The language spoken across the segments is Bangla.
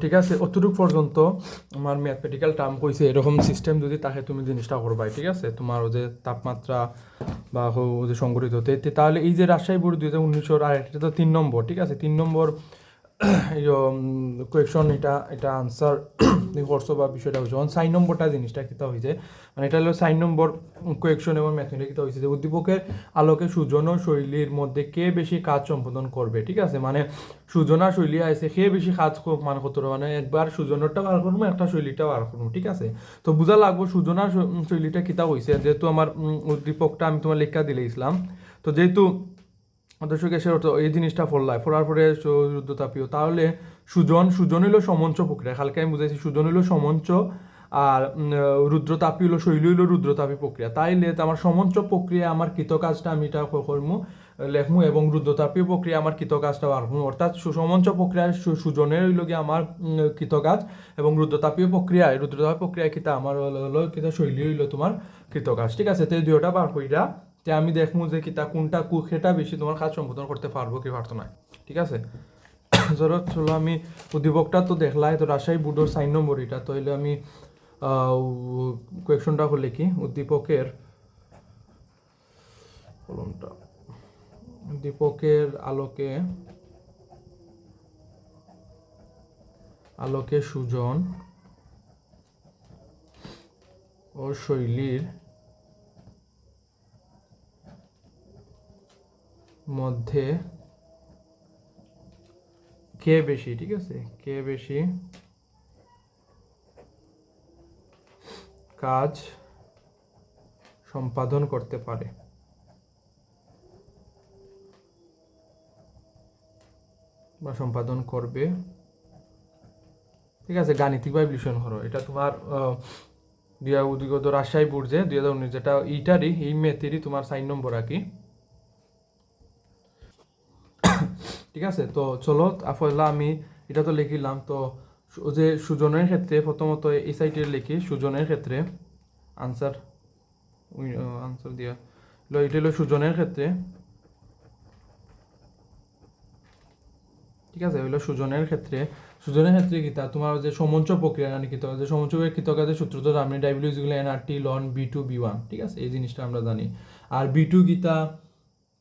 ঠিক আছে, অতটুকু পর্যন্ত আমার ম্যাথমেটিক্যাল টার্ম কইছে এরকম সিস্টেম যদি তাকে তুমি জিনিসটা করবাই ঠিক আছে? তোমার ও যে তাপমাত্রা বা যে সংগঠিত তাহলে এই যে রাজশাহী বোর্ড দুই হাজার উনিশশোর আর তো তিন নম্বর ঠিক আছে? তিন নম্বর এই কোয়েকশন এটা এটা আনসার করছ বা বিষয়টা হয়েছে যখন সাইন নম্বরটা জিনিসটা কিতা হয়েছে মানে এটা হলো সাইন নম্বর কোয়েকশন এবং ম্যাথমেটিক কিতা হয়েছে যে উদ্দীপকের আলোকে সুজন ও শৈলীর মধ্যে কে বেশি কাজ সম্পাদন করবে, ঠিক আছে? মানে সুজনা শৈলী আছে, সে বেশি কাজ মানে কত মানে একবার সুজনেরটা বার করব, একটা শৈলীটা বার করব, ঠিক আছে? তো বুঝা লাগবো সুজনার শৈলীটা কিতা হয়েছে যেহেতু আমার উদ্দীপকটা আমি তোমার লেখা দিলে ইসলাম। তো যেহেতু দর্শক এসে হতো এই জিনিসটা ফললায় ফলার পরে রুদ্রতাপীয় তাহলে সুজন সুজন হইল সমঞ্চ প্রক্রিয়া। কালকে আমি বুঝাইছি, সুজন হইল সমঞ্চ আর রুদ্রতাপী হলো শৈলী হইল রুদ্রতাপী প্রক্রিয়া। তাইলে আমার সমঞ্চ প্রক্রিয়া, আমার কৃতকাজটা আমি এটা করমু, লেখমু এবং রুদ্রতাপী প্রক্রিয়া, আমার কৃতকাজটা করমু অর্থাৎ সুসমঞ্চ প্রক্রিয়ায় সুজনের হইল গিয়ে আমার কৃতকাজ এবং রুদ্রতাপীয় প্রক্রিয়ায় রুদ্রতাপী প্রক্রিয়া কিতা? আমার হলো হলো কিতা? শৈলী হইল তোমার কৃতকাজ। ঠিক আছে, তো এই দুইটা বার কইরা যে আমি দেখমু যে কিতা কোনটা কু, সেটা বেশি তোমার কাজ সম্পাদন করতে পারব কি পারতো না। ঠিক আছে? ধরো, চলো আমি উদ্দীপকটা তো দেখলাই, তো রাজশাহী বুডোর সাইন নম্বর এটা তো আমি কোয়েকশনটা হলে কি? উদ্দীপকের কলমটা উদ্দীপকের আলোকে আলোকে সুজন ও শৈলীর মধ্যে কে বেশি, ঠিক আছে? কে বেশি? কাজ সম্পাদন করতে পারে। বা সম্পাদন করবে। ঠিক আছে গাণিতিকভাবে বিশ্লেষণ করো এটা তোমার দুই হাজার রাজশাহী বোর্ড দুই হাজার উনিশ যেটা এইটারই এই মেথেরই তোমার সাইন নম্বর আঁকি ঠিক আছে? তো চলো আফলা আমি এটা তো লিখিলাম। তো যে সুজনের ক্ষেত্রে প্রথমত এই সাইটে লিখি, সুজনের ক্ষেত্রে। আনসার আনসার দিয়া। হলো এটা হলো সুজনের ক্ষেত্রে। ঠিক আছে? হইল সুজনের ক্ষেত্রে। সুজনের ক্ষেত্রে কি? তা তোমার যে সমঞ্চ প্রক্রিয়া মানে কি যে সমঞ্চ কৃতকাজের সূত্র, তো আমি ডাব্লিউ আর টি লন বি টু বি ওয়ান ঠিক আছে? এই জিনিসটা আমরা জানি। আর বি টু গীতা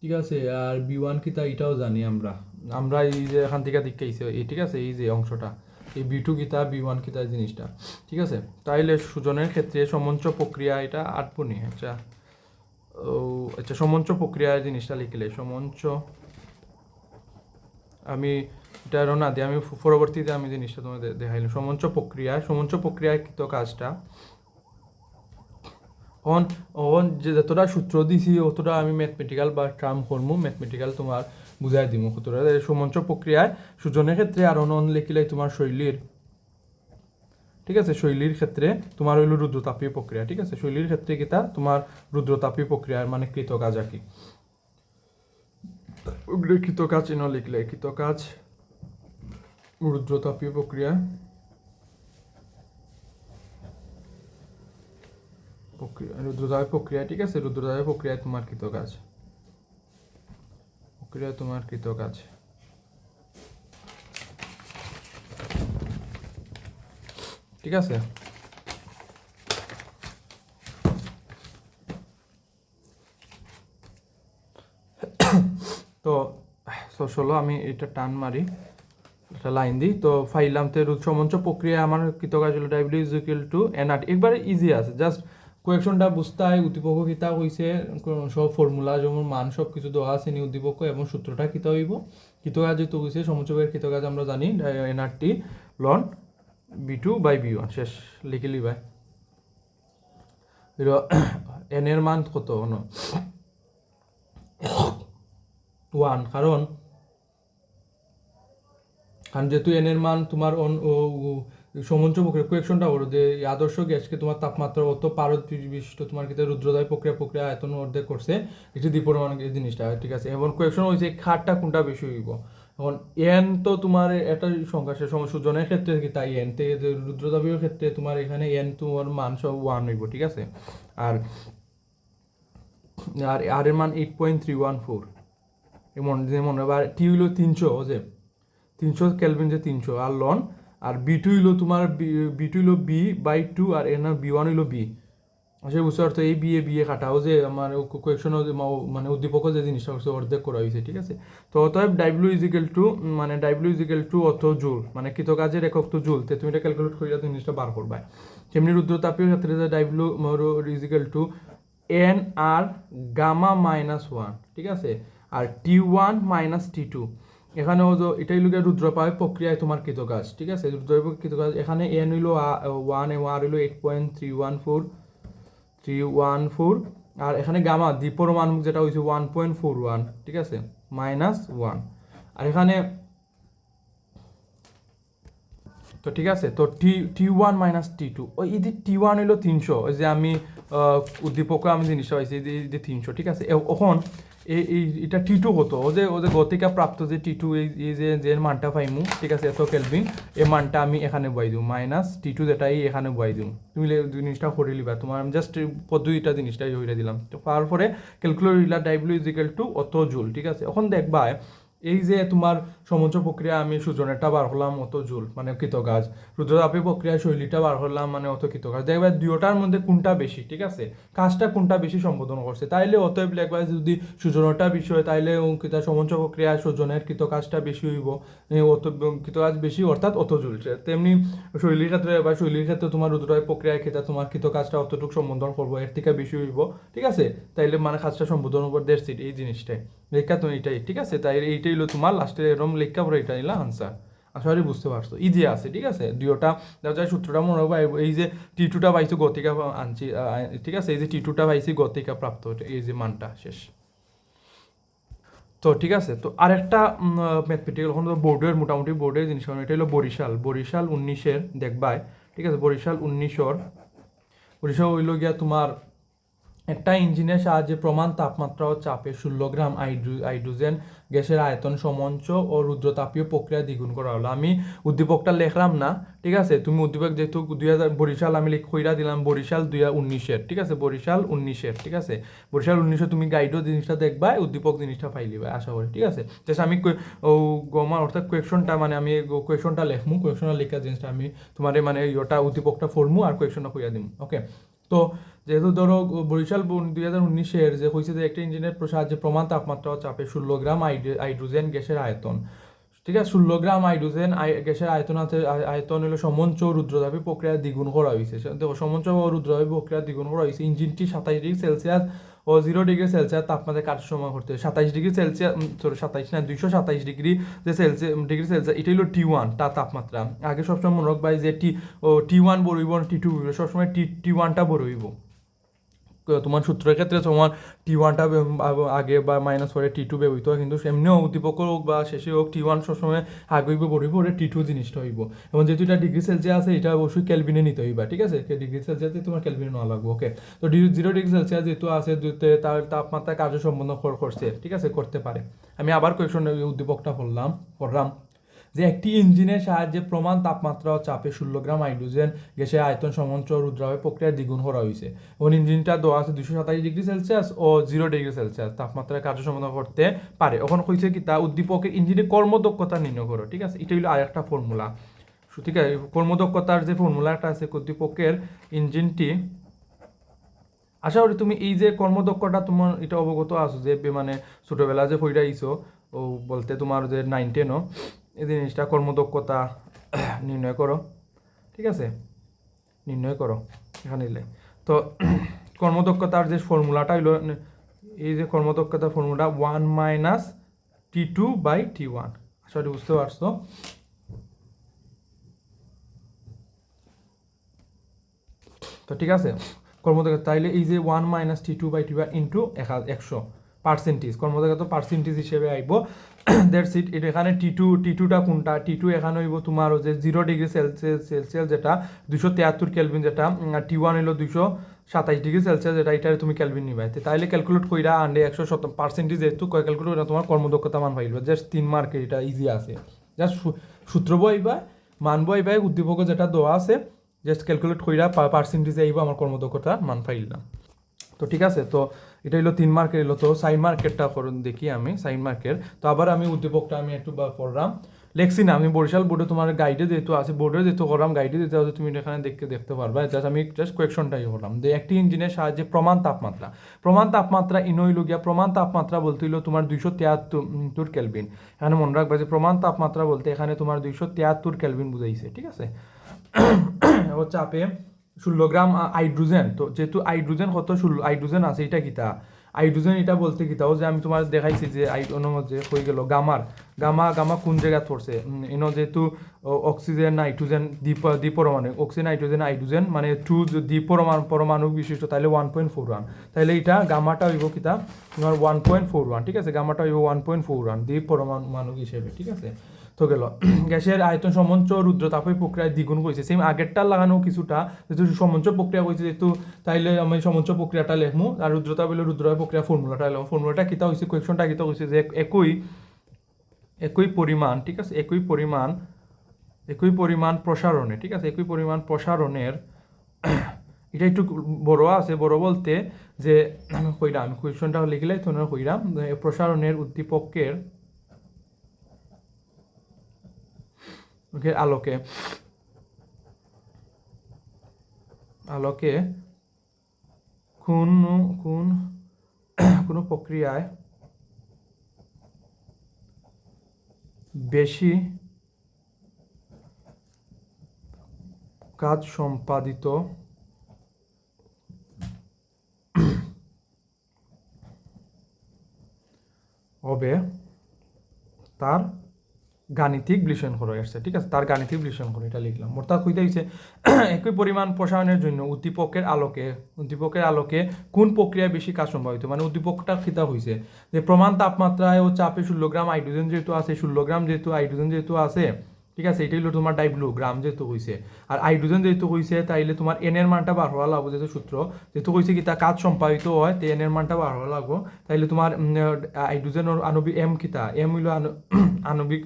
ঠিক আছে? আর বি ওয়ান কিতা এটাও জানি আমরা। আমরা এই যে এখান থেকে আইছে এই ঠিক আছে, এই যে অংশটা, এই বি টু গীতা বি ওয়ান গীতা জিনিসটা, ঠিক আছে? তাইলে সুজনের ক্ষেত্রে সমঞ্চ প্রক্রিয়া এটা আটপুনি আচ্ছা। ও আচ্ছা সমঞ্চ প্রক্রিয়া জিনিসটা লিখলে, সমঞ্চ, আমি এটা না দিয়ে আমি পরবর্তীতে আমি জিনিসটা তোমাদের দেখাইলাম। সমঞ্চ প্রক্রিয়া, সমঞ্চ প্রক্রিয়ায় কৃত কাজটা অন অন যে যতটা সূত্র দিছি, অতটা আমি ম্যাথমেটিক্যাল বা টার্ম করমু ম্যাথমেটিক্যাল তোমার বুঝাই দিব কতটা সমঞ্চ প্রক্রিয়ায় সুজনের ক্ষেত্রে আর অন লিখিলে তোমার শৈলীর ঠিক আছে শৈলীর ক্ষেত্রে তোমার হইল রুদ্রতাপীয় প্রক্রিয়া ঠিক আছে শৈলীর ক্ষেত্রে কিতা তোমার রুদ্রতাপীয় প্রক্রিয়ার মানে কৃতকাজ আর কি কৃতকাজ এনে লিখলে কৃতকাজ রুদ্রতাপীয় প্রক্রিয়া প্রক্রিয়া রুদ্রতাপীয় প্রক্রিয়া ঠিক আছে রুদ্রতাপীয় প্রক্রিয়ায় তোমার কৃতকাজ প্রক্রিয়া তোমার কৃতকাজ ঠিক আছে? তো, so, চলো আমি এটা টান মারি, একটা লাইন দিই। তো, ফাইলাম তে সমঞ্চ প্রক্রিয়া আমার কৃতকাজ হলো W is equal to N আট। একবারে ইজি আছে জাস্ট কোয়েকশনটা বুঝতে হয় উদ্দীপক কিতা হইছে সব ফর্মুলা যেমন মান সব কিছু দেওয়া আছে নি উদ্দীপক এবং সূত্রটা কিতা হইব। কৃতকাজ যেহেতু হইছে সমুচকের কৃতকাজ আমরা জানি N R T loan B two by B one. শেষ লিখিলি বাই এন এর মান কত? ন ওয়ান, কারণ কারণ যেহেতু এন এর মান তোমার অন ও- প্রক্রিয়া কোয়েকশনটা বলো যে আদর্শ গ্যাসকে তোমার তাপমাত্রা অত পারদ বিশিষ্ট তোমার কিন্তু রুদ্রদায় প্রক্রিয়া প্রক্রিয়া আয়তন অর্ধেক করছে, একটু দ্বিপরিমাণ এই জিনিসটা। ঠিক আছে। এবং কোয়েকশন হয়েছে খাটটা কোনটা বেশি হইব? এখন এন তো তোমার একটা সংখ্যা সে সূর্যনের ক্ষেত্রে কি তাই এন? তে রুদ্রদাবীয় ক্ষেত্রে তোমার এখানে এন তোমার মান সব ওয়ান হইব, ঠিক আছে? আর আর আর এর মান eight point three one four এমন যেমন এবার টি হইল তিনশো যে তিনশো ক্যালভিন যে তিনশো, আর লন আর বি টু হইল তোমার বি টু হইল বি বাই টু আর এর নাম বি ওয়ান হইল বি আসলে বুঝতে পারতো এই বিয়ে বিয়ে কাটাও যে আমার কোয়েকশনও মানে উদ্দীপকও যে জিনিসটা করছে অর্ধেক করা হয়েছে ঠিক আছে? তো অতএব ডাব্লিউ ইজিক্যাল টু মানে ডাব্লিউ ইজিক্যাল টু অত জুল মানে কৃত কাজের একক তো জুল। তে তুমি এটা ক্যালকুলেট করিয়া জিনিসটা বার করবা। তেমনি রুদ্রতাপীয় ক্ষেত্রে যে W is equal to N R gamma minus one ঠিক আছে? আর T one minus T two এখানেও তো এটাই লোকে রুদ্রপায় প্রক্রিয়ায় তোমার কৃতকাজ ঠিক আছে? রুদ্রপায় কৃতকাজ। এখানে এন হইল ওয়ান এ ওয়ান হইল eight point three one four three one four আর এখানে গামা দ্বিপরমাণ যেটা হয়েছে ওয়ান পয়েন্ট ফোর ওয়ান ঠিক আছে? মাইনাস ওয়ান আর এখানে তো ঠিক আছে তো T T one minus T two ওই যে টি ওয়ান হইল তিনশো ওই যে আমি আহ, উদ্দীপকে আমি জিনিসটা পাইছি এই যে- তিনশো ঠিক আছে? এখন এই এটা টি টু হতো ও যে ও যে গতিকা প্রাপ্ত যে টি টু এই যে যে মানটা পাইমু, ঠিক আছে, এত কেলভিন এই মানটা আমি এখানে বয়াই দিও মাইনাস টি টু যেটাই এখানে বয়াই দিও তুমি জিনিসটা করে লিবা তোমার আমি জাস্ট পদ্ধতিটা জিনিসটাই হইরা দিলাম। তো তারপরে calculate W is equal to অত জুল, ঠিক আছে? এখন দেখবা এই যে তোমার সমুদ্র প্রক্রিয়া, আমি সুজনেরটা বার হলাম, অত জুল মানে কৃতকাজ রুদ্রতাপী প্রক্রিয়া শৈলীটা বার হলাম মানে অত কৃতকাজ দেখবা দুয়োটার মধ্যে কোনটা বেশি ঠিক আছে? কাজটা কোনটা বেশি সম্বোধন করছে তাইলে অতএব দেখবা যদি সুজনটা বেশি হয়, তাইলে কিতা সমুদ্র প্রক্রিয়া সুজনের কৃতকাজটা বেশি হইব। অত কৃত কৃতকাজ বেশি অর্থাৎ অত জুলছে তেমনি শৈলীর ক্ষেত্রে বা শৈলীর ক্ষেত্রে তোমার রুদ্রতাপী প্রক্রিয়ার ক্ষেত্রে তোমার কৃত কাজটা অতটুকু সম্বোধন করব এর থেকে বেশি হইব, ঠিক আছে? তাইলে মানে কাজটা সম্বোধন উপর সিট এই জিনিসটাই। লেখা তো এইটাই, ঠিক আছে? তাই এইটাই হলো তোমার লাস্টে এরকম লেখা পরে এটা নিলা আনসার আশা করি বুঝতে পারছ। ইজি আছে, ঠিক আছে? দুইটা দেখা যায় সূত্রটা মনে হবে এই যে টি টুটা পাইছি, গতিকা আনছি ঠিক আছে? এই যে টি টুটা পাইছি, গতিকা প্রাপ্ত, এই যে মানটা, শেষ। তো ঠিক আছে, তো আরেকটা ম্যাথমেটিক্যাল এখন বোর্ডের মোটামুটি বোর্ডের জিনিস এটা হলো বরিশাল। বরিশাল উনিশের, দেখবাই, ঠিক আছে? বরিশাল উনিশর, বরিশাল হইল গিয়া তোমার একটা ইঞ্জিনের সাহায্যে প্রমাণ তাপমাত্রা ও চাপে ষোলো গ্রাম হাইড্রো- হাইড্রোজেন গ্যাসের আয়তন সমঞ্চ ও রুদ্রতাপীয় প্রক্রিয়া দ্বিগুণ করা হলো। আমি উদ্দীপকটা লেখলাম না, ঠিক আছে? তুমি উদ্দীপক যেহেতু দুই হাজার বরিশাল আমি লিখ কইরা দিলাম বরিশাল দুই হাজার উনিশের, ঠিক আছে? বরিশাল উনিশের, ঠিক আছে? বরিশাল উনিশে তুমি গাইডও জিনিসটা দেখবা, উদ্দীপক জিনিসটা ফাইলিবা আশা করি, ঠিক আছে? জাস্ট আমি ও গমা অর্থাৎ কোয়েশনটা মানে আমি কোয়েশনটা লেখমু কোয়েশনটা লেখা জিনিসটা আমি তোমার মানে ইয়েটা, উদ্দীপকটা ফরমু আর কোয়েশনটা কইরা দিম ওকে তো যেহেতু ধরো, বরিশাল দুই হাজার উনিশের যে হয়েছে যে একটা ইঞ্জিনের সাহায্যে প্রমাণ তাপমাত্রা চাপে ষোলো গ্রাম হাইড্রোজেন গ্যাসের আয়তন। ঠিক আছে? ষোলো গ্রাম হাইড্রোজেন গ্যাসের আয়তন আছে আয়তন হলো সমঞ্চ রুদ্রতাপী প্রক্রিয়া দ্বিগুণ করা হয়েছে দেখো, সমঞ্চ ও রুদ্রতাপী প্রক্রিয়া দ্বিগুণ করা হয়েছে ইঞ্জিনটি সাতাইশ ডিগ্রি সেলসিয়াস ও জিরো ডিগ্রি সেলসিয়াস তাপমাত্রায় কাটার সময় করতে সাতাইশ ডিগ্রি সেলসিয়াস সরি সাতাইশ না, দুইশো সাতাইশ ডিগ্রি যে সেলসিয়াস ডিগ্রি সেলসিয়াস এটা হলো টি ওয়ান তার তাপমাত্রা। আগে সবসময় মনে রাখবাই যে টি ও টি ওয়ান বড়ইব টি টু সবসময় টি টি ওয়ানটা বড়ইব তোমার সূত্রের ক্ষেত্রে তোমার টি ওয়ানটা আগে বা মাইনাস করে টি টু ব্যবহৃত হয়, কিন্তু এমনিও উদ্দীপক হোক বা শেষে হোক টি ওয়ান সবসময় আগে হইব বড়িব ওটা টি টু জিনিসটা হইব। এবং যেহেতু এটা ডিগ্রি সেলসিয়াস আছে, এটা অবশ্যই ক্যালভিনে নিতে হইবা, ঠিক আছে? ডিগ্রি সেলসিয়াসে তোমার ক্যালভিনে নেওয়া লাগবে ওকে তো জিরো ডিগ্রি সেলসিয়াস যেহেতু আছে তার তাপমাত্রা কার্য কর- করছে, ঠিক আছে? করতে পারে। আমি আবার কোয়েশন উদ্দীপকটা পড়লাম পড়লাম। যে একটি ইঞ্জিনের সাহায্যে প্রমাণ তাপমাত্রা ও চাপে ষোলো গ্রাম হাইড্রোজেন গ্যাসের আয়তন সমঞ্চ রুদ্রাবে প্রক্রিয়া দ্বিগুণ করা হয়েছে। এবং ইঞ্জিনটা দেওয়া আছে দুশো সাতাশ ডিগ্রি সেলসিয়াস ও জিরো ডিগ্রি সেলসিয়াস। তাপমাত্রায় কার্য সমাধান করতে পারে। এখন কইছে কি তা উদ্দীপকের ইঞ্জিনের কর্মদক্ষতা নির্ণয় করো, ঠিক আছে? এটা হলো আরেকটা ফর্মুলা। ঠিক আছে কর্মদক্ষতার যে ফর্মুলাটা আছে, উদ্দীপকের ইঞ্জিনটি। আশা করি তুমি এই যে কর্মদক্ষতা তোমার এটা অবগত আছো যে মানে ছোটোবেলা যে ফইরা আইছো, ও বলতে তোমার যে নাইন টেনও এই জিনিসটা কর্মদক্ষতা নির্ণয় করো, ঠিক আছে? নির্ণয় করো, এখানে এলে তো কর্মদক্ষতার যে ফর্মুলাটা হইল, এই যে কর্মদক্ষতা formula one minus T two by T one. আশা বুঝতে পারছ? তো ঠিক আছে? কর্মদক্ষতা, তাইলে এই যে one minus T two by T one into একশো পার্সেন্টেজ, কর্মদক্ষতা পার্সেন্টেজ হিসেবে আইব। দ্যাটস ইট এখানে টি টু টি টুটা কোনটা? টি টু এখানে হইব তোমার যে জিরো ডিগ্রি সেলসিয়াস সেলসিয়াস যেটা দুশো তিয়াত্তর কেলভিন যেটা টি ওয়ান হইল দুশো সাতাইশ ডিগ্রি সেলসিয়াস যেটা এটা তুমি ক্যালভিন নিবা। তাইলে ক্যালকুলেট কইরা আন্ডে একশো শত পার্সেন্টেজ যেহেতু ক্যালকুলেট কইরা তোমার কর্মদক্ষতা মান পাইবা। জাস্ট তিন মার্কের এটা ইজি আছে। জাস্ট সূত্র বইবা মানব আইবা উদ্দীপক যেটা দেওয়া আছে জাস্ট ক্যালকুলেট কইরা পার্সেন্টেজ আইব আমার কর্মদক্ষতা মান পাইলাম। তো ঠিক আছে, তো এটা হলো তিন মার্কের এলো তো সাইন মার্কেটটা করুন দেখি আমি সাইন মার্কের তো আবার আমি উদ্দীপকটা আমি একটু পড়লাম। লেখছি না, আমি বরিশাল বোর্ডে তোমার গাইডে যেহেতু আছে বোর্ডে যেহেতু করলাম গাইডে যেতে আছে তুমি এখানে দেখতে দেখতে পারবা। জাস্ট আমি জাস্ট কোয়েকশনটাই করলাম। যে একটি ইঞ্জিনের সাহায্যে প্রমাণ তাপমাত্রা। প্রমাণ তাপমাত্রা ইনইল গিয়া প্রমাণ তাপমাত্রা বলতে হইল তোমার দুইশো তিয়াত্তর কেলভিন এখানে মনে রাখবা যে প্রমাণ তাপমাত্রা বলতে এখানে তোমার দুইশো তিয়াত্তর কেলভিন বুঝাইছে, ঠিক আছে? এবার চাপে ষোলো গ্রাম হাইড্রোজেন। তো যেহেতু হাইড্রোজেন কত ষোলো, হাইড্রোজেন আছে, এটা কিতা? হাইড্রোজেন এটা বলতে কিতাও যে আমি তোমার দেখাইছি যে যে হয়ে গেল গামার। গামা গামা কোন জায়গায় পড়ছে? ইনো যেহেতু অক্সিজেন, নাইট্রোজেন দ্বীপ দ্বিপরমাণু। অক্সিজেন নাইট্রোজেন হাইড্রোজেন মানে টু দ্বিপরমাণু পরমাণু বিশিষ্ট তাহলে ওয়ান পয়েন্ট ফোর ওয়ান। তাহলে এটা গামাটা হইব কিতা? তোমার ওয়ান পয়েন্ট ফোর ওয়ান, ঠিক আছে? গামাটা হইব ওয়ান পয়েন্ট ফোর ওয়ান দ্বীপ পরমাণু হিসেবে, ঠিক আছে? তো গেল। গ্যাসের আয়তন সমঞ্চ রুদ্রতাপের প্রক্রিয়ায় দ্বিগুণ করেছে। সেম আগেরটা লাগানো কিছুটা, যেহেতু সমঞ্চ প্রক্রিয়া করেছে, যেহেতু তাইলে আমি সমঞ্চ প্রক্রিয়াটা লেখমু। আর রুদ্রতা বলে রুদ্র প্রক্রিয়া ফর্মুলাটা লেখম। ফর্মুলাটা কিতা হয়েছে কোয়েকশনটা কিতা হয়েছে যে একই একই পরিমাণ, ঠিক আছে? একই পরিমাণ একই পরিমাণ প্রসারণে, ঠিক আছে? একই পরিমাণ প্রসারণের, এটা একটু বড় আছে, বড় বলতে যে আমি কইলাম আমি কোয়েশনটা লিখলে তো কইলাম যে প্রসারণের উদ্দীপকের ওকে আলোকে। আলোকে কোন কোন কোনো প্রক্রিয়ায় বেশি কাজ সম্পাদিত হবে তার গাণিতিক বিশ্লেষণ করে আসছে, ঠিক আছে? তার গাণিতিক বিশ্লেষণ করে এটা লিখলাম। অর্থাৎ হইতে হইছে, একই পরিমাণ প্রসারণের জন্য উদ্দীপকের আলোকে উদ্দীপকের আলোকে কোন প্রক্রিয়ায় বেশি কাজ সম্ভাবিত? মানে উদ্দীপকটা খিতা হয়েছে যে প্রমাণ তাপমাত্রায় ও চাপে ষোলো গ্রাম হাইড্রোজেন যেহেতু আছে, ষোলো গ্রাম যেহেতু হাইড্রোজেন যেহেতু আছে, ঠিক আছে? এটাই হলো তোমার ডাইব্লু গ্রাম যেহেতু হয়েছে আর হাইড্রোজেন যেহেতু হয়েছে তাইলে তোমার এন এর মানটা বার হওয়া লাগবে যেহেতু সূত্র। যেহেতু হয়েছে কি, তা কাজ সম্পাদিত হয়, তো এন এর মানটা বার হওয়া লাগবো। তাইলে তোমার হাইড্রোজেনের আণবিক এম কিতা এম হইল আণ- আণবিক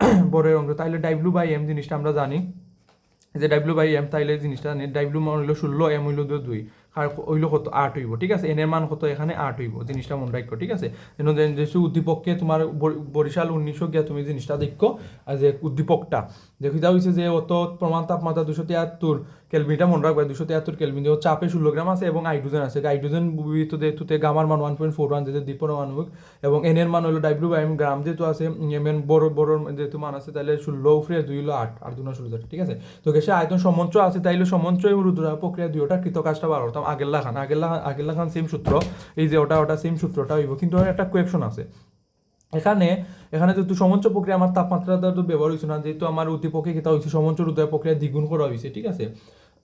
বড়ের অংশ তাইলে ডাইব্লু বাই এম জিনিসটা আমরা জানি। যে ডাইব্লু বাই এম তাইলে জিনিসটা জানি। ডাইব্লু মান হইল ষোলো এম হইল দুই। আর হইল কত আট হইব ঠিক আছে? এনের মান কত এখানে আট হইব জিনিসটা মনে রাখো ঠিক আছে? যেহেতু উদ্দীপককে তোমার বরি- বরিশাল উনিশশো গিয়া তুমি জিনিসটা দেখো আর যে উদ্দীপকটা। দেখিতা হয়েছে যে অত প্রমাণ তাপমাত্রা দুশো তিয়াত্তর কেলভিনটা মনে রাখবে দুশো তিয়াত্তর কেলভিন চাপে ষোলো গ্রাম আছে এবং হাইড্রোজেন আছে। হাইড্রোজেন বিবিত যেহেতুতে গামার মান ওয়ান পয়েন্ট ফোর ওয়ান যেহেতু দ্বীপরমাণবিক এবং এন এর মান হলো ডাব্লিউ এম গ্রাম যেহেতু আছে এম এন বড় বড় যেহেতু মান আছে তাহলে ষোলো উপরে দুই হলো আট আর দুনো ষোলো ঠিক আছে? তো গ্যাসে আয়তন সমঞ্চ আছে, তাইলে সমঞ্চ এবং রুদ্র প্রক্রিয়া দুইটা কৃত কাজটা বার করতাম আগেল্লা খান আগেল্লা আগেল্লা খান সেম সূত্র, এই যে ওটা ওটা সেম সূত্রটা হইব। কিন্তু একটা কোয়েকশন আছে। এখানে এখানে যেহেতু সমঞ্চ প্রক্রিয়া, আমার তাপমাত্রা ব্যবহার হয়েছে না, যেহেতু আমার উদ্দীপকে কেতা হয়েছে সমঞ্চ হৃদয় প্রক্রিয়া দ্বিগুণ করা হয়েছে ঠিক আছে?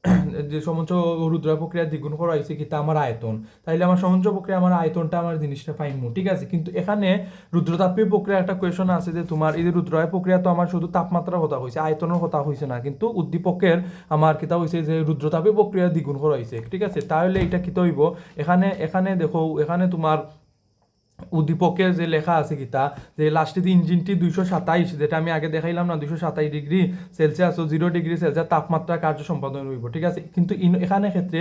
যে সমঞ্চ রুদ্রয় প্রক্রিয়া দ্বিগুণ করা হয়েছে কিন্তু আমার আয়তন। তাইলে আমার সমঞ্চ প্রক্রিয়া, আমার আয়তনটা আমার জিনিসটা পাইমু ঠিক আছে? কিন্তু এখানে রুদ্রতাপীয় প্রক্রিয়া একটা কোয়েশন আছে যে তোমার এই যে রুদ্রয় প্রক্রিয়া তো আমার শুধু তাপমাত্রার কথা হয়েছে আয়তনের কথা হয়েছে না। কিন্তু উদ্দীপকের আমার কিতা হয়েছে যে রুদ্রতাপীয় প্রক্রিয়া দ্বিগুণ করা হয়েছে ঠিক আছে? তাহলে এটা কিতা হইব এখানে এখানে দেখো, এখানে তোমার উদ্দীপকে যে লেখা আছে গীতা, যে লাস্টে ইঞ্জিনটি দুইশো সাতাইশ, যেটা আমি আগে দেখাইলাম না, দুইশো সাতাইশ ডিগ্রি সেলসিয়াস ও জিরো ডিগ্রি সেলসিয়াস তাপমাত্রা কার্য সম্পাদন হইব, ঠিক আছে? কিন্তু এখানে ক্ষেত্রে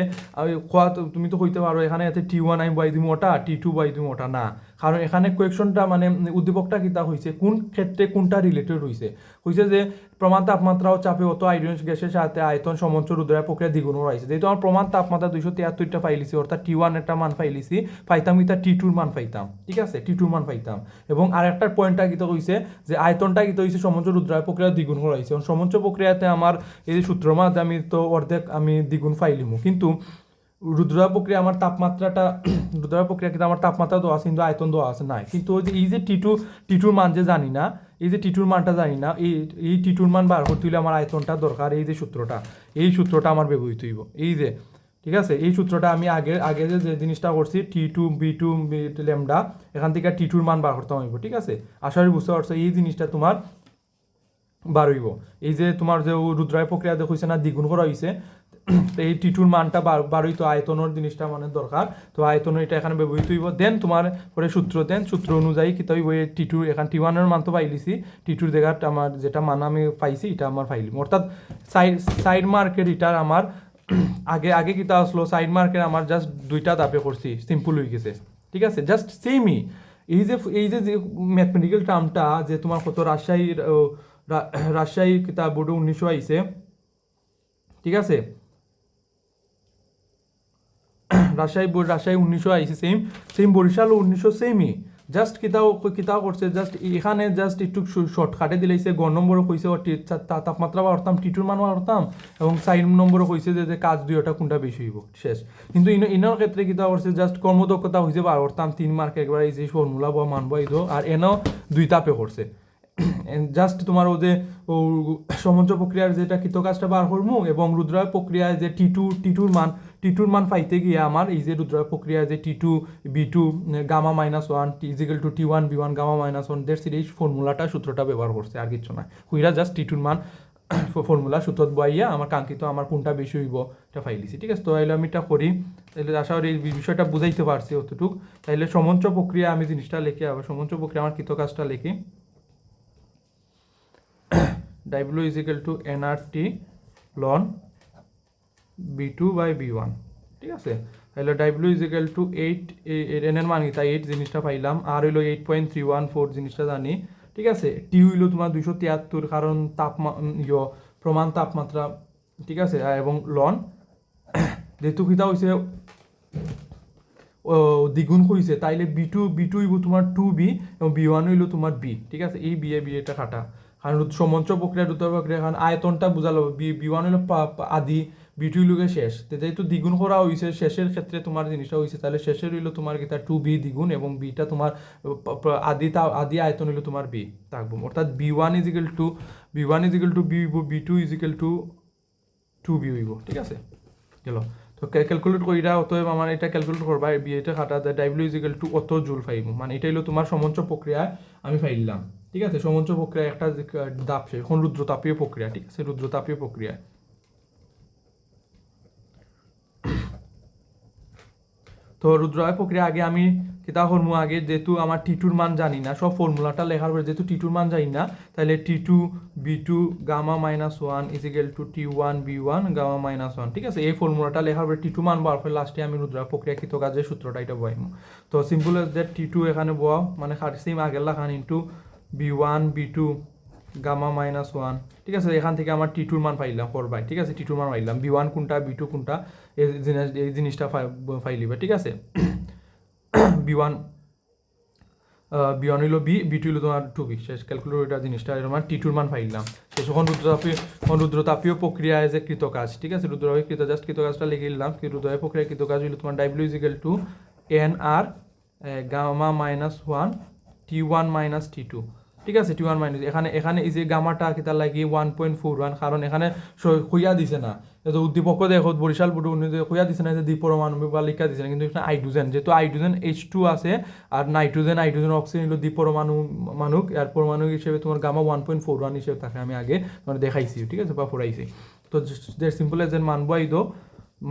খোয়া তুমি তো কইতে পারো, এখানে টি ওয়ান আমি বাই দিম ওটা টি টু বাই দিম ওটা, না। কারণ এখানে কোয়েকশনটা মানে উদ্দীপকটা কিতা হয়েছে কোন ক্ষেত্রে কোনটা রিলেটেড হয়েছে হয়েছে যে প্রমাণ তাপমাত্রা ও চাপে, অত হাইড্রোজেন গ্যাসের সাথে আয়তন সমঞ্চ রুদ্রায় প্রক্রিয়া দ্বিগুণ হয়েছে যেহেতু আমার প্রমাণ তাপমাত্রা দুইশো তিয়াত্তরটা পাইলিছি অর্থাৎ টি ওয়ান একটা মান পাইলিছি পাইতাম কিতা টি টুর মান পাইতাম, ঠিক আছে? টি টুর মান পাইতাম। এবং আরেকটা পয়েন্টটা কিতা হয়েছে যে আয়তনটা কিতা হয়েছে সমঞ্চ রুদ্রায় প্রক্রিয়া দ্বিগুণ হয়েছে এবং সমঞ্চ প্রক্রিয়াতে আমার এই যে সূত্র মাঝে আমি তো অর্ধেক আমি দ্বিগুণ ফাইলিমু কিন্তু রুদ্রা প্রক্রিয়া আমার তাপমাত্রাটা রুদ্রা প্রক্রিয়া কিন্তু আমার তাপমাত্রা দেওয়া আছে কিন্তু আয়তন দেওয়া আছে নাই। কিন্তু ওই যে এই যে টিটু, টিটুর মান যে জানি না, এই যে টিটুর মানটা জানি না, এই এই টিটুর মান বার করতে হলে আমার আয়তনটা দরকার, এই যে সূত্রটা, এই সূত্রটা আমার ব্যবহৃত হইব। এই যে, ঠিক আছে? এই সূত্রটা আমি আগে আগে যে যে জিনিসটা করছি, T two, V two, V lambda, এখান থেকে টি টুর মান বার করতে হইব, ঠিক আছে? আশা করি বুঝতে পারছ, এই জিনিসটা তোমার বার হইব। এই যে তোমার যে রুদ্রায় প্রক্রিয়া দেখুইছে না, দ্বিগুণ করা হয়েছে এই টিটুর মানটা বারোই তো আয়তনের জিনিসটা মানে দরকার। তো আয়তনের এটা এখানে ব্যবহৃত হইব। দেন তোমার পরে সূত্র দেন সূত্র অনুযায়ী কি হইব এই টিটুর এখান টি ওয়ানের মান তো পাইলিছি। টিটুর জায়গাত আমার যেটা মান আমি পাইছি, এটা আমার পাইলিম। অর্থাৎ সাইড সাইড মার্কেট এটার আমার আগে আগে কিতা আসলো? সাইড মার্কেট আমার জাস্ট দুইটা দাপে করছি। সিম্পল হয়ে গেছে। ঠিক আছে? জাস্ট সেমই এই যে এই যে ম্যাথমেটিক্যাল টার্মটা যে তোমার কত রাজশাহীর রাজশাহী কিতাব বোর্ডে উনিশশো আইসে ঠিক আছে? রাজশাহী রাজশাহী উনিশশো আইসি সেম সেম বরিশাল উনিশশো সেমই জাস্ট কিতাও কিতাও করছে, জাস্ট এখানে জাস্ট একটু শর্টকাটে দিলেছে গ নম্বরও কইছে ও টি- তা- তা- তাপমাত্রা টিটুর মান বাড়তাম, এবং সাইন নম্বরও কইছে যে কাজ দুইটা কোনটা বেশি হইব, শেষ। কিন্তু ইন ইনার ক্ষেত্রে কিতা করছে, জাস্ট কর্মদক্ষতা হইছে বাড়তাম, তিন মার্ক একবার এই যে ফর্মুলা বা মানবো এই আর এনাও দুই তাপে করছে। জাস্ট তোমার ও যে সমঞ্চ প্রক্রিয়ার যেটা কৃতকাজটা বার করমু, এবং রুদ্রায় প্রক্রিয়ায় যে টি টু টি টুর মান টি টুর মান পাইতে গিয়ে আমার এই যে রুদ্রায় প্রক্রিয়া যে T two V two gamma minus one T is equal to T one V one gamma minus one দের এই ফর্মুলাটা সূত্রটা ব্যবহার করছে আর কিছু না হুইরা জাস্ট টি টুর মান ফর্মুলা সূত্রত বইয়া আমার কাঙ্ক্ষিত আমার কোনটা বেশি হইব, এটা ফাইলিছি ঠিক আছে? তো তাইলে আমি এটা করি। তাহলে আশা করি এই বিষয়টা বুঝাইতে পারছি অতটুক। তাইলে সমঞ্চ প্রক্রিয়া আমি জিনিসটা লিখে, আবার সমঞ্চ প্রক্রিয়া আমার কৃতকাজটা লিখি। W is equal to nRT ln V two by V one ঠিক আছে? তাহলে W is equal to eight n এর মান তাই এইট জিনিসটা পাইলাম। আর হইল eight point three one four জিনিসটা জানি, ঠিক আছে? টি হইল তোমার দুইশো তিয়াত্তর, কারণ তাপমা ইয়, প্রমাণ তাপমাত্রা, ঠিক আছে? এবং লন যেহেতু কিতা হয়েছে দ্বিগুণ কইছে তাইলে বি টু বি টু হইব তোমার টু বি এবং বি ওয়ান হইল তোমার বি ঠিক আছে? এই বি এ বি এটা কাটা। কারণ সমঞ্চ প্রক্রিয়া দ্রুত প্রক্রিয়া, কারণ আয়তনটা বুঝালো। বি বি ওয়ান হইল আদি বি টু শেষ। তো যেহেতু দ্বিগুণ করা হয়েছে শেষের ক্ষেত্রে তোমার জিনিসটা হয়েছে তাহলে শেষের হইল তোমার কিতা টু বি দ্বিগুণ এবং বিটা তোমার আদি তা আদি আয়তন হইল তোমার বি থাকব অর্থাৎ V one is equal to V one is equal to V V two is equal to two V হইব, ঠিক আছে? গেল। তো ক্যালকুলেট কইরা অতএব আমার এটা ক্যালকুলেট করবা বি এটা খাটা দেয় ডাব্লিউ ইজিক্যাল টু অত জুল পাইব মানে এটা হইল তোমার সমঞ্চ প্রক্রিয়ায় আমি পাইলাম ঠিক আছে? সমঞ্চ প্রক্রিয়া একটা দাপ সে এখন রুদ্রতাপীয় প্রক্রিয়া ঠিক আছে? রুদ্রতাপীয় প্রক্রিয়া তো রুদ্রায় প্রক্রিয়া আগে আমি কিতা করব আগে, যেহেতু আমার টিটুর মান জানি না, সব ফর্মুলাটা লেখার পরে যেহেতু টিটুর মান জানি না, তাহলে T two V two gamma minus one is equal to T one V one gamma minus one ঠিক আছে? এই ফর্মুলাটা লেখার পরে টি টু মান বার পরে লাস্টে আমি রুদ্রা প্রক্রিয়া কৃত কাজের সূত্রটা এটা বয়াম তো সিম্পল দ্যাট টি টু এখানে বয়া মানে সেম আগের লেখান into V one V two gamma minus one. ঠিক আছে, এখান থেকে আমার টি টুর মান পাইলাম করবাই ঠিক আছে টি টুর মান পাইলাম। বি ওয়ান কোনটা বি টু কোনটা, এই জিনিস এই জিনিসটা ফাইলিবে, ঠিক আছে? বি ওয়ান বি ওয়ান হইল বি বি টু হইল তোমার টু বি শেষ ক্যালকুলেটর জিনিসটা এর মান টি মান পাইলাম। শেষ, এখন রুদ্রতাপীয় রুদ্রতাপীয় প্রক্রিয়ায় যে কৃতকাজ, ঠিক আছে? রুদ্রতাপীয় কৃত জাস্ট কৃতকাজটা লিখে দিলাম কি রুদ্রতাপীয় প্রক্রিয়া কৃতকাজ হইল তোমার W is equal to n R gamma minus one T one minus T two ঠিক আছে টি ওয়ান মাইনাস এখানে এখানে এই যে গামাটা কিতা লাগি ওয়ান পয়েন্ট ফোর ওয়ান কারণ এখানে খুইয়া দিছে না। যে উদ্দীপক দেখো বরিশাল বুটু খুইয়া দিছে না যে দ্বিপরমাণু বা লিখা দিছে না, কিন্তু এখানে হাইড্রোজেন যেহেতু হাইড্রোজেন এইচ টু আছে আর নাইট্রোজেন হাইড্রোজেন অক্সিজেন হলো দ্বিপরমাণু মানুক আর পরমাণু হিসেবে তোমার gamma one point four one হিসেবে থাকে, আমি আগে মানে দেখাইছি ঠিক আছে, বা পড়াইছি তো যে সিম্পল এজ মানবো আইদো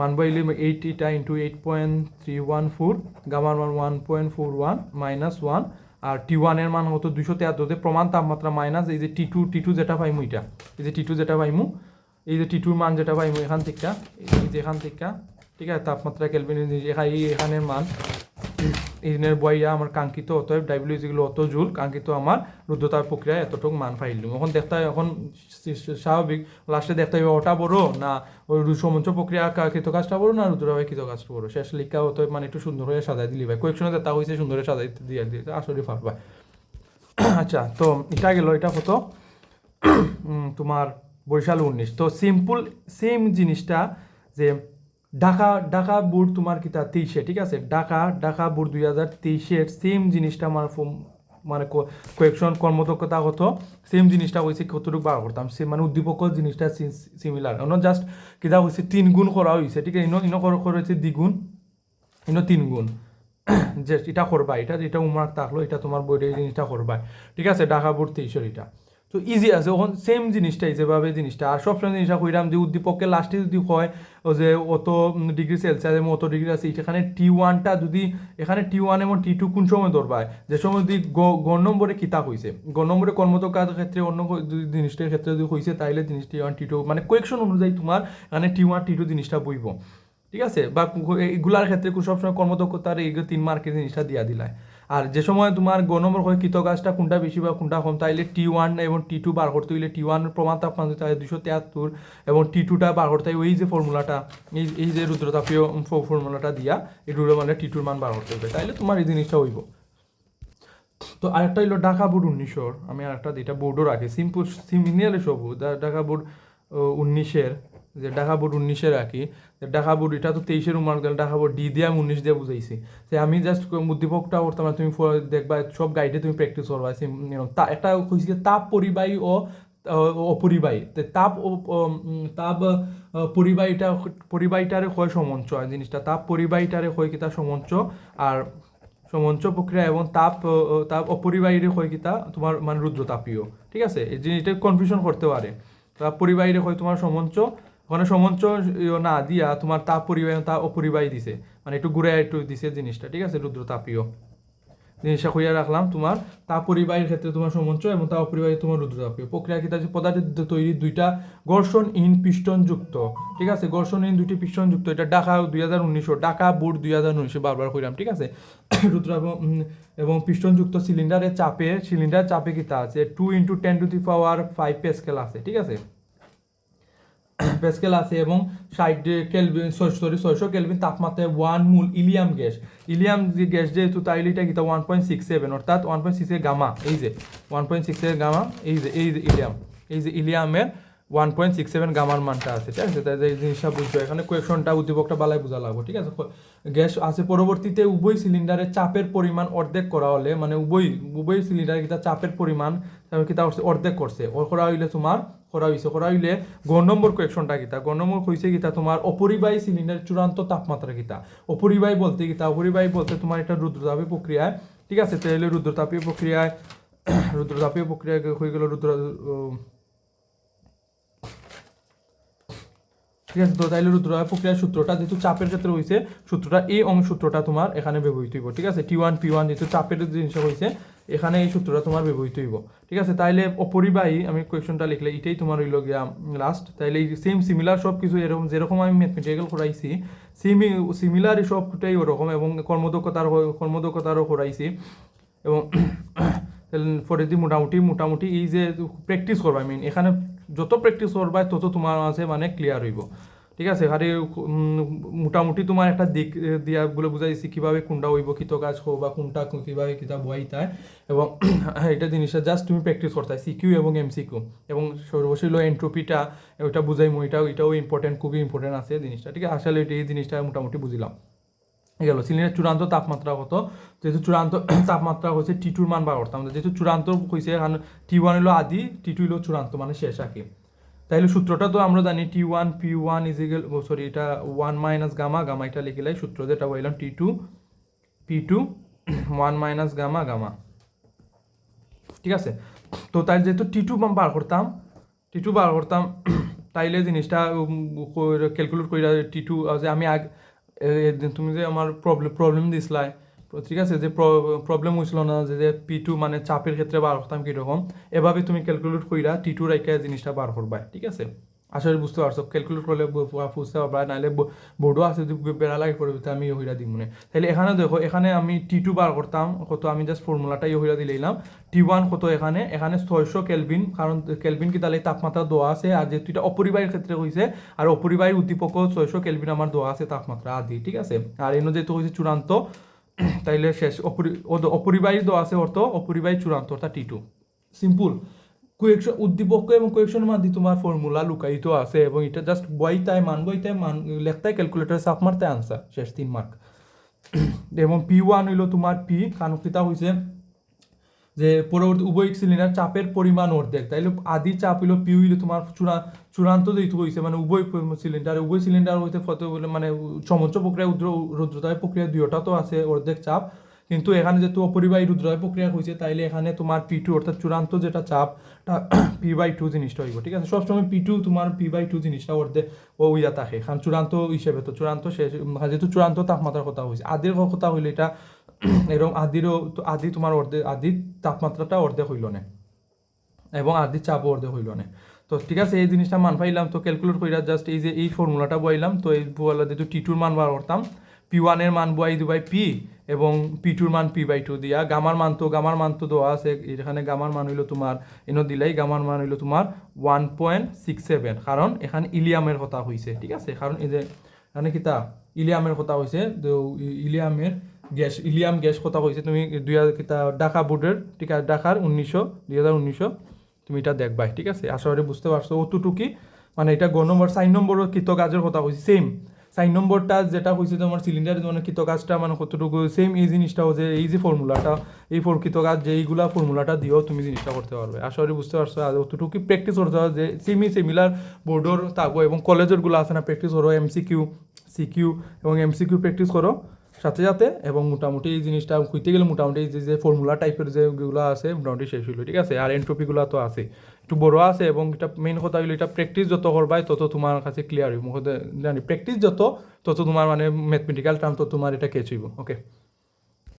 মানবো আইলে এইট ইটা into eight point three one four গামার one point four one minus one আর টি ওয়ানের মান হতো দুশো তেয়াত্তরতে প্রমাণ তাপমাত্রা মাইনাস এই যে টি টু টি টু যেটা পাইমু এটা, এই যে টি টু যেটা পাইমু, এই যে টি টুর মান যেটা পাইমু এখান থেকে, এই যে এখান থেকে, ঠিক আছে, তাপমাত্রা কেলভিন এই এখানের মান ইঞ্জিনের বইয়া আমার কাঙ্ক্ষিত অতএব ডাব্লিউ যেগুলো অত জুল, কাঙ্ক্ষিত আমার রুদ্রতার প্রক্রিয়ায় এতটুকু মান পাইলাম এখন দেখতে হয়, এখন স্বাভাবিক লাস্টে দেখতে হবে ওটা বড় না ওই সমঞ্চ প্রক্রিয়া কৃত কাজটা বড় না রুদ্রভাবে কৃত কাজটা বড় শেষ লিখা অতএব মানে একটু সুন্দর হয়ে সাজাই দিলি ভাই। কয়েকশনে তা হয়েছে সুন্দর সাজাই দিয়ে দিয়ে আসলে পারবা আচ্ছা তো এটা গেল, এটা হতো তোমার বরিশাল উনিশ। তো সিম্পল সেম জিনিসটা যে ঢাকা ঢাকা বোর্ড তোমার কিতা তেইশে, ঠিক আছে? ঢাকা ঢাকা বোর্ড দুই হাজার তেইশের সেম জিনিসটা আমার মানে কোয়েকশন কর্মদক্ষতা কত সেম জিনিসটা হয়েছে কতটুকু বার করতাম সে মানে উদ্দীপক জিনিসটা সিমিলার অন্য জাস্ট কিতা হয়েছে তিন গুণ করা হয়েছে ঠিক আছে? ইনো ইনো করা করা হয়েছে দ্বিগুণ, ইনো তিন গুণ। যে এটা করবা, এটা যেটা উমার থাকল এটা তোমার বইটা এই জিনিসটা করবা, ঠিক আছে? ঢাকা বোর্ড তেইশের এটা। তো ইজি আছে, ওখান সেম জিনিসটাই, যেভাবে জিনিসটা। আর সবসময় জিনিসটা কইরাম যে উদ্দীপককে লাস্টে যদি হয় যে অত ডিগ্রি সেলসিয়াস এবং অত ডিগ্রি আছে এখানে টি ওয়ানটা যদি, এখানে টি ওয়ান এবং টি টু কোন সময় ধরবায় যে সময় যদি গ- নম্বরে কিতাব হয়েছে গ নম্বরে কর্মদক্ষতার ক্ষেত্রে অন্য জিনিসটার ক্ষেত্রে যদি হয়েছে তাইলে জিনিস টি ওয়ান টি টু মানে কোয়েকশন অনুযায়ী তোমার এখানে টি ওয়ান টি টু জিনিসটা বইব। ঠিক আছে? বা এগুলার ক্ষেত্রে সবসময় কর্মদক্ষতার এই তিন মার্কের জিনিসটা দিয়া দিলায়। আর যে সময় তোমার গ নম্বর হয় কৃত গাছটা কোনটা বেশি বা কোনটা কম, তাইলে টি ওয়ান এবং টি টু বার করতে হইলে টি ওয়ান প্রমাণ তাপমাত্রা তাহলে দুশো তিয়াত্তর এবং টি টুটা বার করতে হয় ওই যে ফর্মুলাটা, এই এই যে রুদ্রতাপীয় ফর্মুলাটা দিয়া রুদ্র মানে টি টুর মান বার করতে হবে তাইলে তোমার এই জিনিসটা হইব। তো আরেকটা হইল ঢাকা বোর্ড উনিশশোর, আমি আরেকটা এটা বোর্ডও রাখি, সিম্পল সিমিনিয়ালে সবু ঢাকা বোর্ড উনিশের। যে ঢাকা বোর্ড উনিশে রাখি যে ঢাকা বোর্ড এটা তো তেইশের উমার গেল ঢাকা বোর্ড ডি দিয়ে আমি উনিশ দিয়ে বুঝাইছি। যে আমি জাস্ট উদ্দীপকটা করতাম না তুমি দেখবা সব গাইডে তুমি প্র্যাকটিস করবা। একটা হচ্ছে তাপ পরিবাহী ও অপরিবাহী। তাপ তাপ পরিবাহীটা পরিবাহীটারে হয় সমঞ্চ জিনিসটা। তাপ পরিবাহীটারে হয় কিতা সমঞ্চ আর সমঞ্চ প্রক্রিয়া এবং তাপ তাপ অপরিবাহীরে হয় কিতা তোমার মানে রুদ্রতাপীয়। ঠিক আছে? এই জিনিসটা কনফিউশন করতে পারে। তাপ পরিবাহীরে হয় তোমার সমঞ্চ ওখানে সমঞ্চ না দিয়া তোমার তাপ পরিবাহী তা অপরিবাহী দিছে। মানে একটু ঘুরে একটু দিছে জিনিসটা ঠিক আছে? রুদ্রতাপীয় জিনিসটা কইয়া রাখলাম তোমার তাপ পরিবাহীর ক্ষেত্রে তোমার সমঞ্চ এবং তা অপরিবাহী তোমার রুদ্রতাপীয় প্রক্রিয়া কিতা যে পদার্থ তৈরি দুইটা ঘর্ষণ ইন পিস্টন যুক্ত ঠিক আছে? ঘর্ষণ ইন দুইটি পিস্টন যুক্ত এটা ঢাকা দুই হাজার উনিশশো ঢাকা বোর্ড দুই হাজার উনিশশো বারবার কইলাম ঠিক আছে? রুদ্র এবং, উম, এবং পিস্টন যুক্ত সিলিন্ডারের চাপে সিলিন্ডার চাপে কিতা আছে? Two into ten to the power five pascal আছে ঠিক আছে? প্যাসকেল আছে এবং ষাট কেলভিন সরি ছয়শো কেলভিন তাপমাত্রায় ওয়ান মূল ইলিয়াম গ্যাস। ইলিয়াম যে গ্যাস যেহেতু তাই এটা কিতা ওয়ান পয়েন্ট সিক্স সেভেন অর্থাৎ ওয়ান পয়েন্ট সিক্সের গামা, এই যে ওয়ান পয়েন্ট সিক্সের গামা, এই যে এই যে ইলিয়াম, এই যে ইলিয়ামের ওয়ান পয়েন্ট সিক্স সেভেন গামার মানটা আছে, ঠিক আছে? তাই এই জিনিসটা হয়। এখানে কোয়েশনটা উদ্দীপকটা বালাই বোঝা লাগবে, ঠিক আছে? গ্যাস আছে, পরবর্তীতে উভয় সিলিন্ডারের চাপের পরিমাণ অর্ধেক করা হলে মানে উভয় উভয় সিলিন্ডারে কিতা চাপের পরিমাণ কিতা অর্ধেক করছে। করা হইলে তোমার, করা হয়েছে করা হইলে গ নম্বর কোয়েকশনটা কিতা? গ নম্বর হয়েছে কিতা? তোমার অপরিবাহী সিলিন্ডার চূড়ান্ত তাপমাত্রা কিতা? অপরিবাহী বলতে কিতা? অপরিবাহী বলতে তোমার এটা রুদ্রতাপী প্রক্রিয়ায়, ঠিক আছে? তাহলে রুদ্রতাপীয় প্রক্রিয়ায় রুদ্রতাপীয় প্রক্রিয়া হয়ে গেল রুদ্র ঠিক আছে, তো তাইলে রুদ্রতাপ প্রক্রিয়ার সূত্রটা যেহেতু চাপের ক্ষেত্রে হয়েছে সূত্রটা এই অংশ সূত্রটা তোমার এখানে ব্যবহৃত হইব, ঠিক আছে? টি ওয়ান পি ওয়ান যেহেতু চাপের জিনিস হয়েছে এখানে এই সূত্রটা তোমার ব্যবহৃত হইব, ঠিক আছে? তাইলে অপরিবাহী আমি কোয়েশনটা লিখলে এটাই তোমার হইল গিয়া লাস্ট তাইলে এই সেম সিমিলার সব কিছু এরকম যেরকম আমি ম্যাথমেটিক্যাল করাইছি সিমি সিমিলারই সবটাই ওরকম এবং কর্মদক্ষতার কর্মদক্ষতারও করাইছি এবং পরে মোটামুটি মোটামুটি এই যে প্র্যাকটিস করবা মিন এখানে যত প্র্যাকটিস করবা তত তোমার মাঝে মানে ক্লিয়ার হইব। ঠিক আছে খালি মোটামুটি তোমার একটা দিক এ, দিয়া বলে বুঝাই দিছি কীভাবে কোনটা হইব কিত কাজ হো বা কোনটা কীভাবে কিতা তাই। এবং এটা জিনিসটা জাস্ট তুমি প্র্যাকটিস করতে সিকিউ এবং এম সিকিউ এবং সর্বশেষ হলো এন্ট্রোপিটা ওইটা বুঝাই এটাও এটাও ইম্পর্টেন্ট খুবই ইম্পর্টেন্ট আছে জিনিসটা। ঠিক আছে আসলে এই জিনিসটা মোটামুটি বুঝলাম। গেল সিলিন্ডার চূড়ান্ত তাপমাত্রা কত? যেহেতু চূড়ান্ত তাপমাত্রা হচ্ছে টি টুর মান বার করতাম যেহেতু চূড়ান্ত হয়েছে কারণ টি ওয়ান হলো আদি টি টু হলো চূড়ান্ত মানে শেষ আর কি তাইলে সূত্রটা তো আমরা জানি T one P one is equal sorry এটা ওয়ান মাইনাস গামা গামা এটা লিখিলাই সূত্র যেটা বললাম T two P two one minus gamma gamma ঠিক আছে? তো তাই যেহেতু টি টু বার করতাম টি টু বার করতাম তাইলে জিনিসটা ক্যালকুলেট করি টি টু যে আমি আগ তুমি যে আমার প্রবলেম প্রবলেম দিছিলাই ঠিক আছে, যে প্রবলেম হয়েছিল না, যে পি টু মানে চাপের ক্ষেত্রে বার করতাম কীরকম, এভাবে তুমি ক্যালকুলেট কইরা টি টু রাইকা জিনিসটা বার করবা ঠিক আছে? আসলে বুঝতে পারছ ক্যালকুলেট করলে বুঝতে পারবা নাহলে বোর্ডও আছে যদি বেড়া লাগে পড়বে আমি হইরা দিব মনে। তাহলে এখানে দেখো, এখানে আমি টি টু বার করতাম কত আমি জাস্ট ফর্মুলাটাই হইরা দিলাম টি ওয়ান কত এখানে এখানে ছয়শো কেলভিন কারণ কেলভিন কি তাহলে তাপমাত্রা দেওয়া আছে আর যেহেতু এটা অপরিবাহীর ক্ষেত্রে হয়েছে আর অপরিবাহী উদ্দীপক ছয়শো কেলভিন আমার দেওয়া আছে তাপমাত্রা আদি, ঠিক আছে? আর এনে যেহেতু হয়েছে চূড়ান্ত, তাইলে শেষ অপরি ও- অপরিবাহী দেওয়া আছে অর্থ অপরিবাহী চূড়ান্ত অর্থাৎ টি টু সিম্পল কোয়েকশন উদ্দীপক এবং কোয়েকশন মাধ্যমে তোমার ফর্মুলা লুকায়িত আছে এবং এটা জাস্ট বইতায় মান বইতায় মান লেখতায় ক্যালকুলেটার চাপ মারতে আনসার শেষ তিন মার্ক এবং পি ওয়ান হইল তোমার পি কানুকিতা হয়েছে যে পরবর্তী উভয় সিলিন্ডার চাপের পরিমাণ অর্ধেক। তাইলে আদি চাপ হইল পি হইলে তোমার চূড়া, চূড়ান্ত যেহেতু হয়েছে মানে উভয় সিলিন্ডার উভয় সিলিন্ডার হইতে ফতে মানে সমঞ্চ প্রক্রিয়া রুদ্রতায় প্রক্রিয়া দুইটা তো আছে অর্ধেক চাপ। কিন্তু এখানে যেহেতু অপরিবাহী রুদ্রতায় প্রক্রিয়া হয়েছে, তাইলে এখানে তোমার পি টু অর্থাৎ চূড়ান্ত যেটা চাপটা পি বাই টু জিনিসটা হইব, ঠিক আছে? সবসময় পি টু তোমার পি বাই টু জিনিসটা অর্ধেক ও ইয়া থাকে, কারণ চূড়ান্ত হিসেবে তো চূড়ান্ত শেষ যেহেতু চূড়ান্ত তাপমাত্রার কথা হয়েছে, আদির কথা হইলে এটা এরকম আদিরও আদি তোমার অর্ধেক আদির তাপমাত্রাটা অর্ধেক হইল না, এবং আদির চাপও অর্ধেক হইল না। তো ঠিক আছে, এই জিনিসটা মান পাইলাম, তো ক্যালকুলেট কইরা জাস্ট এই যে এই ফর্মুলাটা বইলাম তো এই বলা যেহেতু টি টুর মান বার করতাম পি ওয়ানের মান বয়াই দিবাই পি এবং পি টুর মান পি বাই টু দিয়া, গামার মান তো, গামার মান তো দেওয়া আছে, এখানে গামার মান হইল তোমার, এনে দিলেই গামার মান হইল তোমার ওয়ান পয়েন্ট সিক্স সেভেন কারণ এখানে ইলিয়ামের কথা হয়েছে ঠিক আছে? কারণ এই যে, এখানে কিতা? ইলিয়ামের কথা হয়েছে তো ইলিয়ামের গ্যাস, ইলিয়াম গ্যাস কথা হয়েছে তুমি দুই হাজার কিতা, ঢাকা বোর্ডের, ঠিক আছে? ঢাকার উনিশশো দুই হাজার উনিশশো, তুমি এটা দেখবাই, ঠিক আছে? আশা করি বুঝতে পারছ। অতটুকি মানে এটা গ নম্বর, চার নম্বরও কৃত কাজের কথা হয়েছে সেম চার নম্বরটা যেটা হয়েছে তোমার সিলিন্ডারের মানে কৃত কাজটা মানে কতটুকু সেম এই জিনিসটাও যে এই যে ফর্মুলাটা এই কৃত কাজ যে এইগুলা ফর্মুলাটা দিয়েও তুমি জিনিসটা করতে পারবে। আশা করি বুঝতে পারছ, আর অতটুকু প্র্যাকটিস করতে হবে যে সেমি সিমিলার বোর্ডর থাকব এবং কলেজেরগুলো আছে না প্র্যাকটিস করো এমসিকিউ সিকিউ এবং এমসিকিউ প্র্যাকটিস করো। সাথে সাথে এবং মোটামুটি এই জিনিসটা খুঁজতে গেলে মোটামুটি যে যে ফর্মুলা টাইপের যেগুলো আছে, মোটামুটি শেষ হইল, ঠিক আছে? আর এন্ট্রপিগুলো তো আছে। একটু বড় আছে এবং এটা মেইন কথা হইল এটা প্র্যাকটিস যত করবাই তত তোমার কাছে ক্লিয়ার হইব। জানি প্র্যাকটিস যত, তত তোমার মানে ম্যাথমেটিক্যাল টার্ম তত তোমার এটা কেচ হইব ওকে